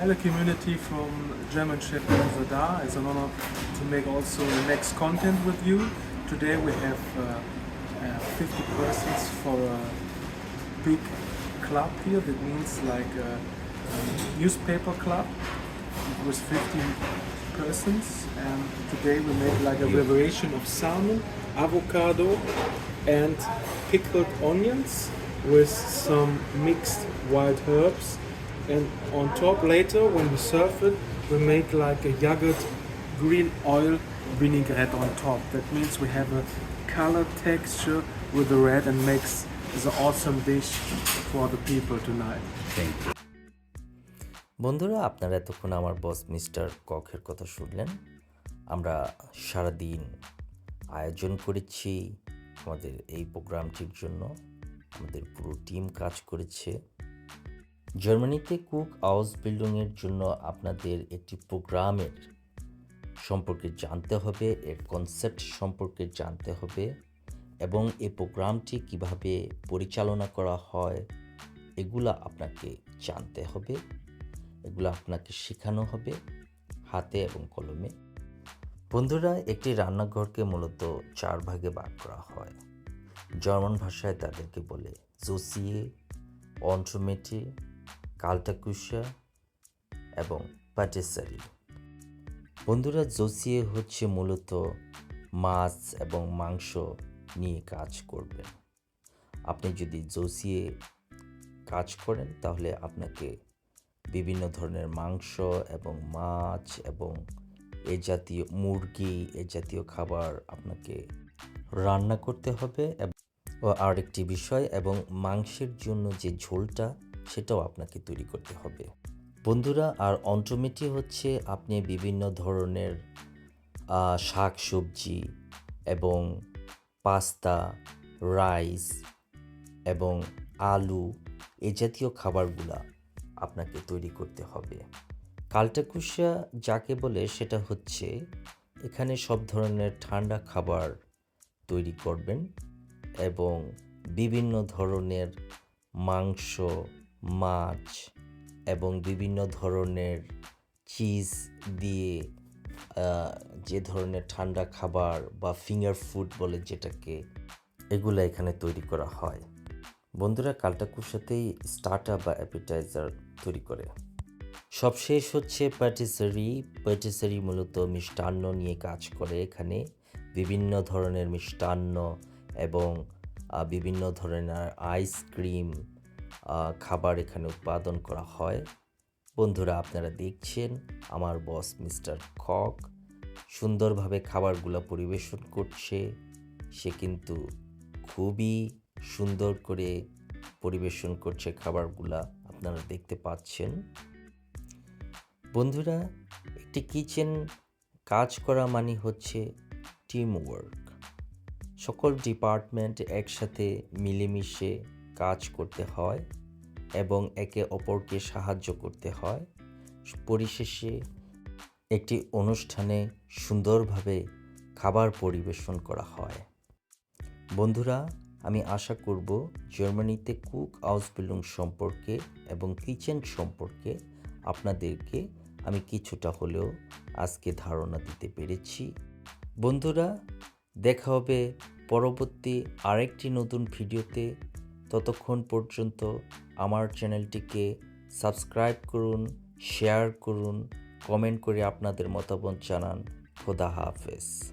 Hello community from German Chef Zadar. It's an honor to make also the next content with you. Today we have uh, uh, 50 persons for a big club here. That means like a, a newspaper club with 50 persons. And today we made like a variation of salmon, avocado, and pickled onions with some mixed wild herbs and on top later when we serve it we make like a yogurt green oil vinaigrette on top that means we have a color texture with the red and makes the awesome dish for the people tonight thank you বন্ধুরা আপনারা এতক্ষণ আমার বস mister কখের কথা শুনলেন আমরা সারাদিন আয়োজন করেছি আমাদের এই প্রোগ্রামটির জন্য আমাদের পুরো টিম কাজ করেছে জার্মানিতে কুক হাউস বিল্ডিংয়ের জন্য আপনাদের একটি প্রোগ্রামের সম্পর্কে জানতে হবে, এর কনসেপ্ট সম্পর্কে জানতে হবে এবং এই প্রোগ্রামটি কীভাবে পরিচালনা করা হয়, এগুলা আপনাকে জানতে হবে, এগুলো আপনাকে শেখানো হবে হাতে এবং কলমে। বন্ধুরা, একটি রান্নাঘরকে মূলত চার ভাগে ভাগ করা হয়। জার্মান ভাষায় তাদেরকে বলে জোসিয়ে, অন্ট্রোমেটি কালটাকুশা এবং প্যাটেসারি বন্ধুরা, জোসিয়ে হচ্ছে মূলত মাছ এবং মাংস নিয়ে কাজ করবেন। আপনি যদি জোসিয়ে কাজ করেন, তাহলে আপনাকে বিভিন্ন ধরনের মাংস এবং মাছ এবং এ জাতীয় মুরগি, এ জাতীয় খাবার আপনাকে রান্না করতে হবে। ও আরেকটি বিষয়, এবং মাংসের জন্য যে ঝোলটা সেটাও আপনাকে তৈরি করতে হবে। বন্ধুরা, আর অন্ট্রোমেটি হচ্ছে আপনি বিভিন্ন ধরনের শাক সবজি এবং পাস্তা, রাইস এবং আলু এ জাতীয় খাবারগুলা আপনাকে তৈরি করতে হবে। কালটাকুশা যাকে বলে সেটা হচ্ছে এখানে সব ধরনের ঠান্ডা খাবার তৈরি করবেন এবং বিভিন্ন ধরনের মাংস মাছ এবং বিভিন্ন ধরনের চিজ দিয়ে যে ধরনের ঠান্ডা খাবার বা ফিঙ্গার ফুড বলে যেটাকে, এগুলো এখানে তৈরি করা হয়। বন্ধুরা কালটাকুশাতেই স্টার্টার বা অ্যাপিটাইজার তৈরি করে। সবশেষ হচ্ছে প্যাটিসারি প্যাটিসারি মূলত মিষ্টান্ন নিয়ে কাজ করে এখানে। বিভিন্ন ধরনের মিষ্টান্ন এবং বিভিন্ন ধরনের আইসক্রিম খাবার এখানে উৎপাদন করা হয়। বন্ধুরা, আপনারা দেখছেন আমার বস মিস্টার কক। সুন্দরভাবে খাবারগুলো পরিবেশন করছে। সে কিন্তু খুবই সুন্দর করে পরিবেশন করছে খাবারগুলা, আপনারা দেখতে পাচ্ছেন। বন্ধুরা, একটি কিচেন কাজ করা মানে হচ্ছে টিম ওয়ার্ক সকল ডিপার্টমেন্ট একসাথে মিলেমিশে কাজ করতে হয় এবং একে অপরকে সাহায্য করতে হয়। পরিশেষে একটি অনুষ্ঠানে সুন্দরভাবে খাবার পরিবেশন করা হয়। বন্ধুরা, আমি আশা করব জার্মানিতে কুক হাউস বিল্ডিং সম্পর্কে এবং কিচেন সম্পর্কে আপনাদেরকে আমি কিছুটা হলেও আজকে ধারণা দিতে পেরেছি। বন্ধুরা, দেখা হবে পরবর্তী আরেকটি নতুন ভিডিওতে। ততক্ষণ পর্যন্ত আমার চ্যানেলটিকে সাবস্ক্রাইব করুন, শেয়ার করুন, কমেন্ট করে আপনাদের মতামত জানান। খোদা হাফেজ।